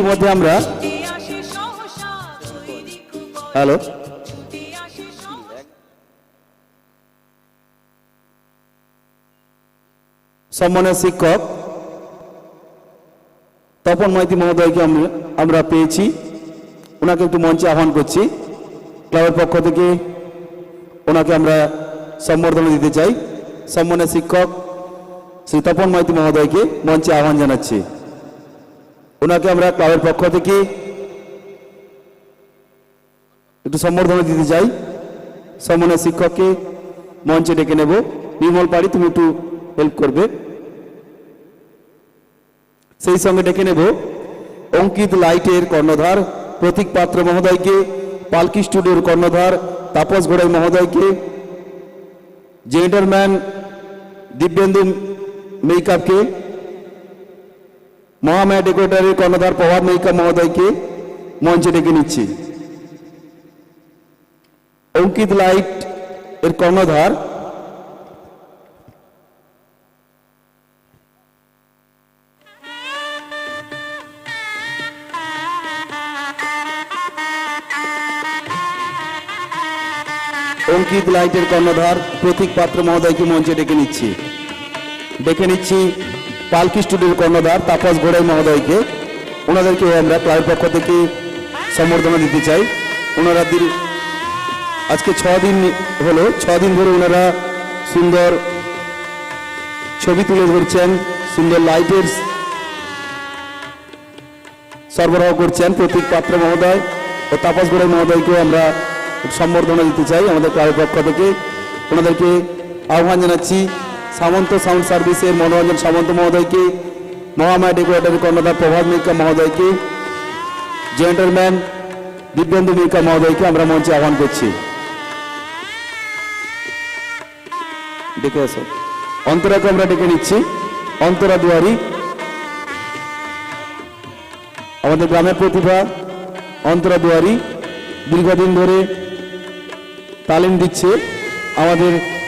ইতিমধ্যে আমরা হ্যালো সম্মানের শিক্ষক, তপন মাইতি মহোদয়কে আমরা পেয়েছি। ওনাকে একটু মঞ্চে আহ্বান করছি। ক্লাবের পক্ষ থেকে ওনাকে আমরা সম্বর্ধনা দিতে চাই। সম্মানের শিক্ষক, শ্রী তপন মাইতি মহোদয়কে মঞ্চে আহ্বান জানাচ্ছি। ওনাকে আমরা ক্লাবের পক্ষ থেকে একটু সম্বর্ধনা দিতে চাই। সম্মানের শিক্ষককে মঞ্চে ডেকে নেব। নির্মল পাড়ি, তুমি একটু হেল্প করবে। সেই সঙ্গে ডেকে নেব অঙ্কিত লাইটের কর্ণধার, প্রতীক পাত্র মহোদয়কে, পালকি স্টুডিওর কর্ণধার, তাপস ঘোড়াই মহোদয়কে জেন্টারম্যান দিব্যেন্দু মেকআপকে মহামায়া ডেকোরেটারের কর্ণধার প্রভাত মেকআপ মহোদয়কে মঞ্চে ডেকে নিচ্ছি অঙ্কিত লাইটের কর্ণধার অঙ্কিত লাইটের কর্ণধার প্রতীক পাত্র মহোদয়কে মঞ্চে ডেকে নিচ্ছি ডেকে নিচ্ছি পালকি স্টুডিওর কর্ণধার তাপস ঘোড়াই মহোদয়কে। ওনাদেরকে আমরা ক্লাবের পক্ষ থেকে সম্বর্ধনা দিতে চাই। ওনারা দীর- আজকে ছ দিন হলো, ছ দিন ধরে ওনারা সুন্দর ছবি তুলে ধরছেন, সুন্দর লাইটের সরবরাহ করছেন প্রতীক পাত্র মহোদয় ও তাপস গোড়াই মহোদয়কেও আমরা সম্বর্ধনা দিতে চাই আমাদের ক্লাবের পক্ষ থেকে। ওনাদেরকে আহ্বান জানাচ্ছি সামন্ত সাউন্ড সার্ভিসের মনোরঞ্জন সামন্ত মহোদয়কে, মহামায়া ডেকোরেটরের কর্ণধার প্রভাত মিকা মহোদয়কে জেন্টারম্যান দিব্যেন্দু মিকা মহোদয়কে আমরা মঞ্চে আহ্বান করছি। ডেকে আসো। অন্তরাকে আমরা ডেকে নিচ্ছি। অন্তরা দুয়ারি। আমাদের গ্রামের প্রতিভা, অন্তরা দুয়ারি। দীর্ঘদিন ধরে তালিম দিচ্ছে আমাদের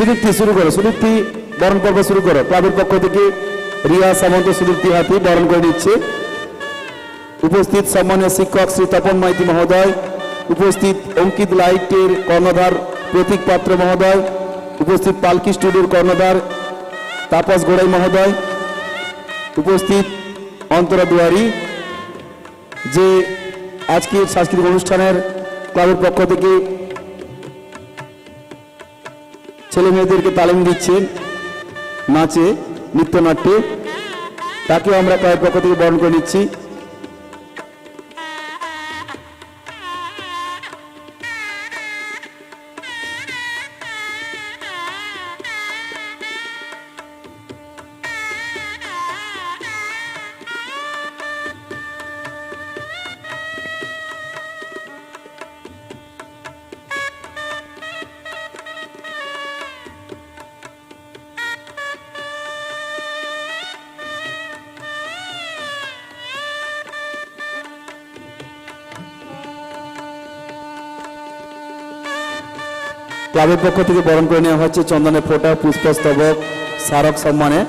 সুদীপ্তি শুরু করো, সুদীপ্তি বরণ পর্ব শুরু করো। ক্লাবের পক্ষ থেকে রিয়া, সামন্ত, সুদীপ্তি, হাতি বরণ করে নিচ্ছে। উপস্থিত সম্মানীয় শিক্ষক শ্রী তপন মাইতি মহোদয়, উপস্থিত অঙ্কিত লাইটের কর্ণধার প্রতীক পাত্র মহোদয়, উপস্থিত পালকি স্টুডিওর কর্ণধার তাপস গোড়াই মহোদয়, উপস্থিত অন্তরা দুয়ারি, যে আজকের সাংস্কৃতিক অনুষ্ঠানের ক্লাবের পক্ষ থেকে ছেলে মেয়েদেরকে তালিম দিচ্ছেন নাচে নৃত্যনাট্যে তাকে আমরা কয়েক পক্ষ থেকে বরণ করে নিচ্ছি। ক্লাবের পক্ষ থেকে বরণ করে নেওয়া হচ্ছে চন্দনের ফোটা, পুষ্পস্তবক, স্মারক সম্মানে।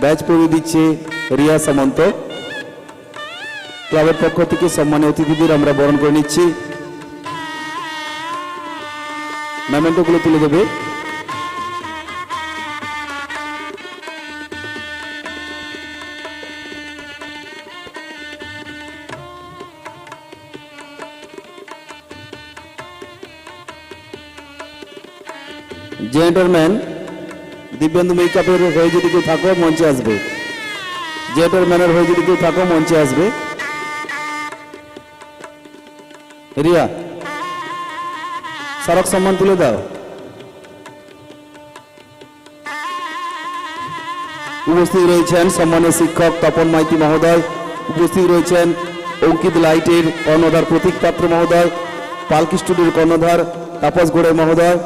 ব্যাচ পরিয়ে দিচ্ছে রিয়া সামন্ত। ক্লাবের পক্ষ থেকে সম্মানীয় অতিথিদের আমরা বরণ করে নিচ্ছি। মেমেন্টোগুলো তুলে দেবে। জেন্টারম্যান দিব্যেন্দু মেকআপের হয়ে যদি কেউ থাকো, মঞ্চে আসবে। জেন্টারম্যানের হয়ে যদি কেউ থাকো, মঞ্চে আসবে। রিয়া, সড়ক সম্মান তুলে দাও। উপস্থিত রয়েছেন সম্মানের শিক্ষক তপন মাইতি মহোদয়, উপস্থিত রয়েছেন অঙ্কিত লাইটের কর্ণধার প্রতীক পাত্র মহোদয়, পালকি স্টুডিওর কর্ণধার তাপস গোড়াই মহোদয়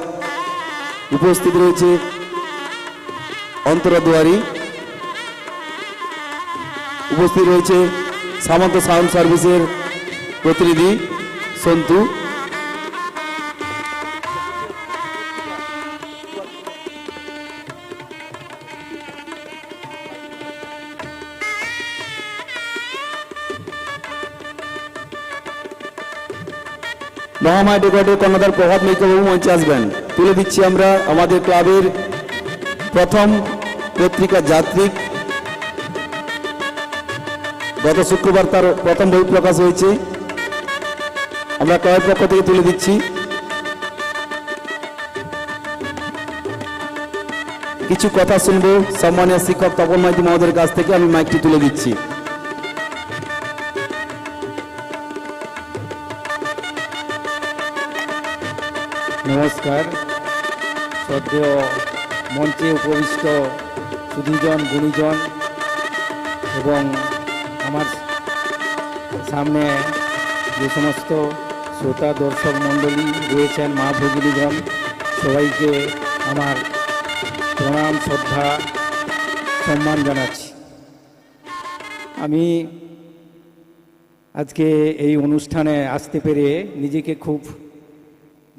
উপস্থিত রয়েছে অন্তরা দুয়ারি উপস্থিত রয়েছে সামন্ত সাউন্ড সার্ভিসের প্রতিনিধি সন্তু। মহামায়া ডেকোরেটের কর্ণধার প্রভাত মিত্রবাবু মঞ্চে আসবেন। তুলে দিচ্ছি আমরা আমাদের ক্লাবের প্রথম পত্রিকা যাত্রিক। গত শুক্রবার তার প্রথম বই প্রকাশ হয়েছে। আমরা ক্লাবের পক্ষ থেকে তুলে দিচ্ছি। কিছু কথা শুনব। সম্মানীয় শিক্ষক তপন মাইতি মহোদয়ের কাছ থেকে আমি মাইকটি তুলে দিচ্ছি। নমস্কার। শ্রদ্ধেয় মঞ্চে উপবিষ্ট সুধীজন, গুণীজন এবং আমার সামনে যে সমস্ত শ্রোতা, দর্শক, মণ্ডলী রয়েছেন মা ভগিনীগণ, সবাইকে আমার প্রণাম, শ্রদ্ধা, সম্মান জানাচ্ছি। আমি আজকে এই অনুষ্ঠানে আসতে পেরে নিজেকে খুব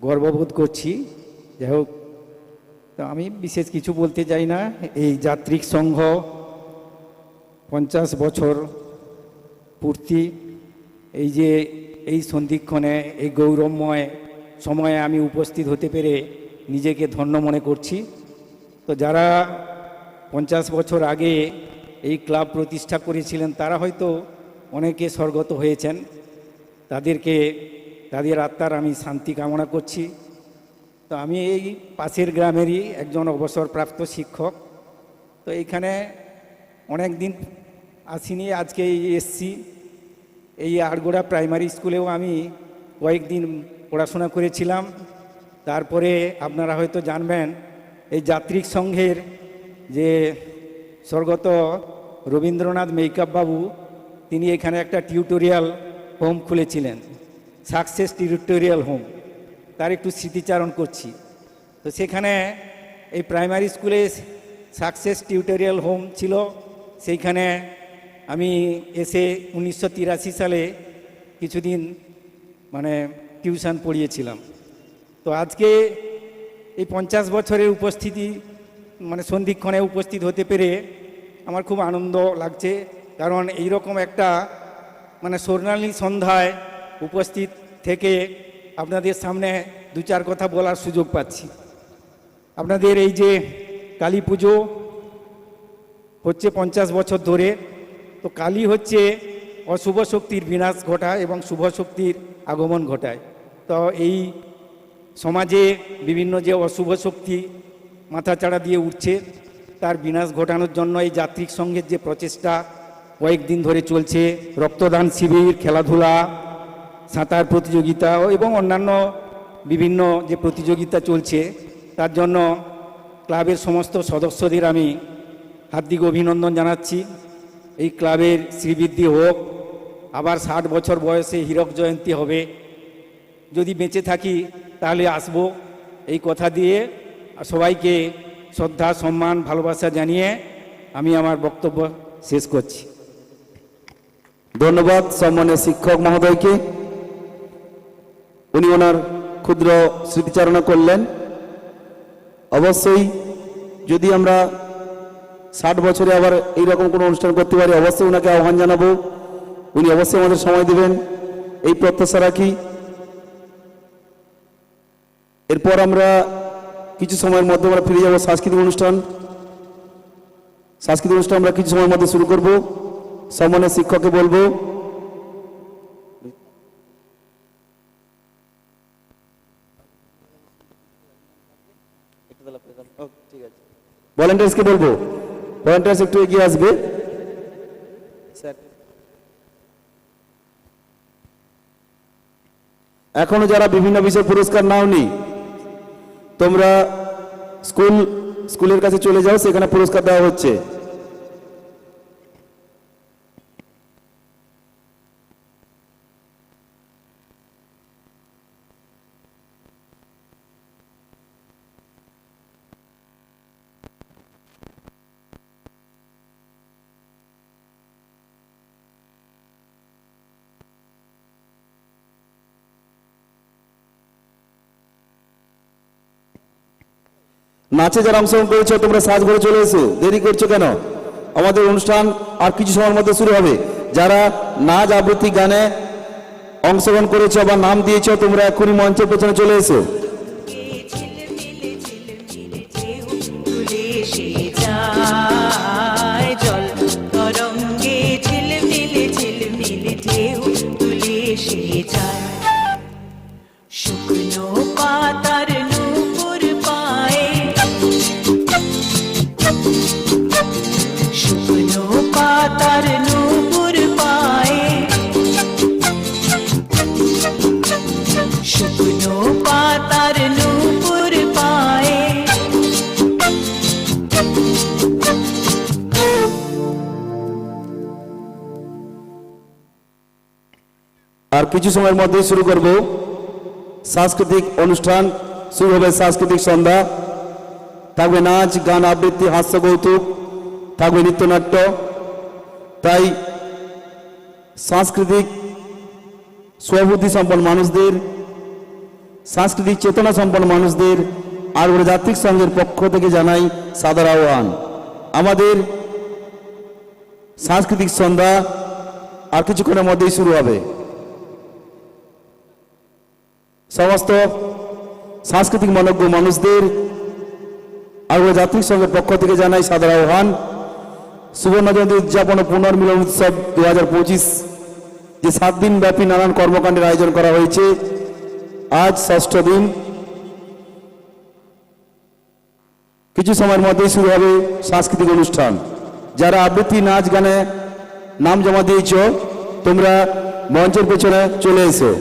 গর্ববোধ করছি। যাই হোক, তো আমি বিশেষ কিছু বলতে চাই না। এই যাত্রিক সংঘ পঞ্চাশ বছর পূর্তি। এই যে এই সন্ধিক্ষণে, এই গৌরবময় সময়ে আমি উপস্থিত হতে পেরে নিজেকে ধন্য মনে করছি। তো যারা পঞ্চাশ বছর আগে এই ক্লাব প্রতিষ্ঠা করেছিলেন, তারা হয়তো অনেকে স্বর্গত হয়েছেন। তাদেরকে তাদের আত্মার আমি শান্তি কামনা করছি। তো আমি এই পাশের গ্রামেরই একজন অবসরপ্রাপ্ত শিক্ষক। তো এইখানে অনেক দিন আসিনি, আজকে এসছি। এই আড়গোড়া প্রাইমারি স্কুলেও আমি কয়েকদিন পড়াশোনা করেছিলাম। তারপরে আপনারা হয়তো জানবেন, এই যাত্রিক সংঘের যে স্বর্গত রবীন্দ্রনাথ মেকআপ বাবু তিনি এখানে একটা টিউটোরিয়াল হোম খুলেছিলেন। সাকসেস টিউটোরিয়াল হোম, তার একটু স্মৃতিচারণ করছি। তো সেখানে এই প্রাইমারি স্কুলে সাকসেস টিউটোরিয়াল হোম ছিল, সেইখানে আমি এসে উনিশশো তিরাশি সালে কিছুদিন মানে টিউশন পড়িয়েছিলাম। তো আজকে এই পঞ্চাশ বছরের উপস্থিতি মানে সন্ধিক্ষণে উপস্থিত হতে পেরে আমার খুব আনন্দ লাগছে, কারণ এইরকম একটা মানে স্বর্ণালী সন্ধ্যায় উপস্থিত থেকে আপনাদের সামনে দু চার কথা বলার সুযোগ পাচ্ছি। আপনাদের এই যে কালী পুজো হচ্ছে পঞ্চাশ বছর ধরে, তো কালী হচ্ছে অশুভ শক্তির বিনাশ ঘটায় এবং শুভ শক্তির আগমন ঘটায়। তো এই সমাজে বিভিন্ন যে অশুভ শক্তি মাথাচাড়া দিয়ে উঠছে, তার বিনাশ ঘটানোর জন্য এই যাত্রিক সংঘের যে প্রচেষ্টা কয়েকদিন ধরে চলছে, রক্তদান শিবির, খেলাধুলা সাঁতার প্রতিযোগিতা এবং অন্যান্য বিভিন্ন যে প্রতিযোগিতা চলছে, তার জন্য ক্লাবের সমস্ত সদস্যদের আমি হার্দিক অভিনন্দন জানাচ্ছি। এই ক্লাবের শ্রীবৃদ্ধি হোক, আবার ষাট বছর বয়সে হীরক জয়ন্তী হবে। যদি বেঁচে থাকি, তাহলে আসব। এই কথা দিয়ে সবাইকে শ্রদ্ধা, সম্মান, ভালোবাসা জানিয়ে আমি আমার বক্তব্য শেষ করছি। ধন্যবাদ সম্মানের শিক্ষক মহোদয়কে। উনি ওনার ক্ষুদ্র স্মৃতিচারণা করলেন। অবশ্যই যদি আমরা ষাট বছরে আবার এইরকম কোনো অনুষ্ঠান করতে পারি, অবশ্যই ওনাকে আহ্বান জানাব। উনি অবশ্যই আমাদের সময় দিবেন। এই প্রত্যাশা রাখি। এরপর আমরা কিছু সময়ের মধ্যে আমরা ফিরে যাব সাংস্কৃতিক অনুষ্ঠান। সাংস্কৃতিক অনুষ্ঠান আমরা কিছু সময়ের মধ্যে শুরু করব। সম্মানের শিক্ষককে বলব ভলেন্টিয়ার্সকে বলব? ভলেন্টিয়ার্স একটু এগিয়ে আসবে। এখনও যারা বিভিন্ন বিষয়ে পুরস্কার নাওনি তোমরা স্কুল স্কুলের কাছে চলে যাও সেখানে পুরস্কার দেওয়া হচ্ছে। নাচে যারা অংশগ্রহণ করেছ তোমরা সাজ করে চলে এসো দেরি করছ কেন আমাদের অনুষ্ঠান আর কিছু সময়ের মধ্যে শুরু হবে যারা নাচ আবৃত্তি গানে অংশগ্রহণ করেছ বা নাম দিয়েছ তোমরা এখনই মঞ্চের পেছনে চলে এসো ঝিলমিলে কিছু সময়ের মধ্যেই শুরু করব। সাংস্কৃতিক অনুষ্ঠান শুরু হবে সাংস্কৃতিক সন্ধ্যা। থাকবে নাচ, গান, আবৃত্তি, হাস্য, কৌতুক, থাকবে নৃত্যনাট্য। তাই সাংস্কৃতিক স্ববুদ্ধি সম্পন্ন মানুষদের, সাংস্কৃতিক চেতনা সম্পন্ন মানুষদের, আর জাতিক সংঘের পক্ষ থেকে জানাই সাদর আহ্বান। আমাদের সাংস্কৃতিক সন্ধ্যা আর কিছুক্ষণের মধ্যেই শুরু হবে। সমস্ত সাংস্কৃতিক মনজ্ঞ মানুষদের ওরা জাতিক সংঘের পক্ষ থেকে জানাই সাদর আহ্বান। সুবর্ণ জয়ন্তী উদযাপন ও পুনর্মিলন উৎসব দু হাজার পঁচিশ, যে সাত দিন ব্যাপী নানান কর্মকাণ্ডের আয়োজন করা হয়েছে। আজ ষষ্ঠ দিন। কিছু সময়ের মধ্যেই শুরু হবে সাংস্কৃতিক অনুষ্ঠান। যারা আবৃত্তি, নাচ, গানে নাম জমা দিয়েছ, তোমরা মঞ্চের পেছনে চলে এসো।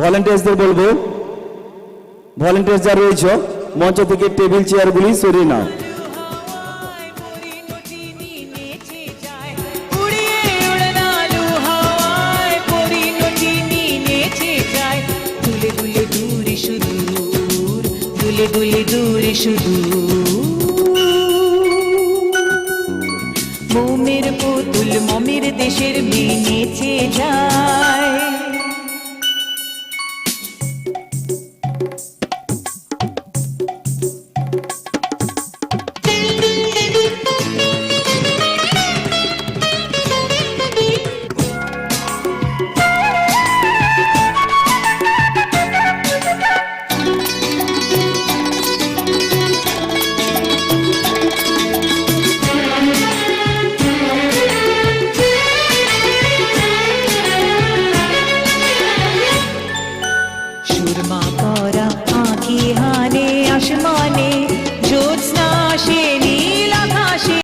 ভলেন্টিয়ার্সদের বলব ভলেন্টিয়ার্স যারা রয়েছে, মঞ্চ থেকে টেবিল চেয়ারগুলি সরিয়ে নাও। দুলে দূরে দুলে মোমের পুতুল মমের দেশের মেয়ে নেচে যায়।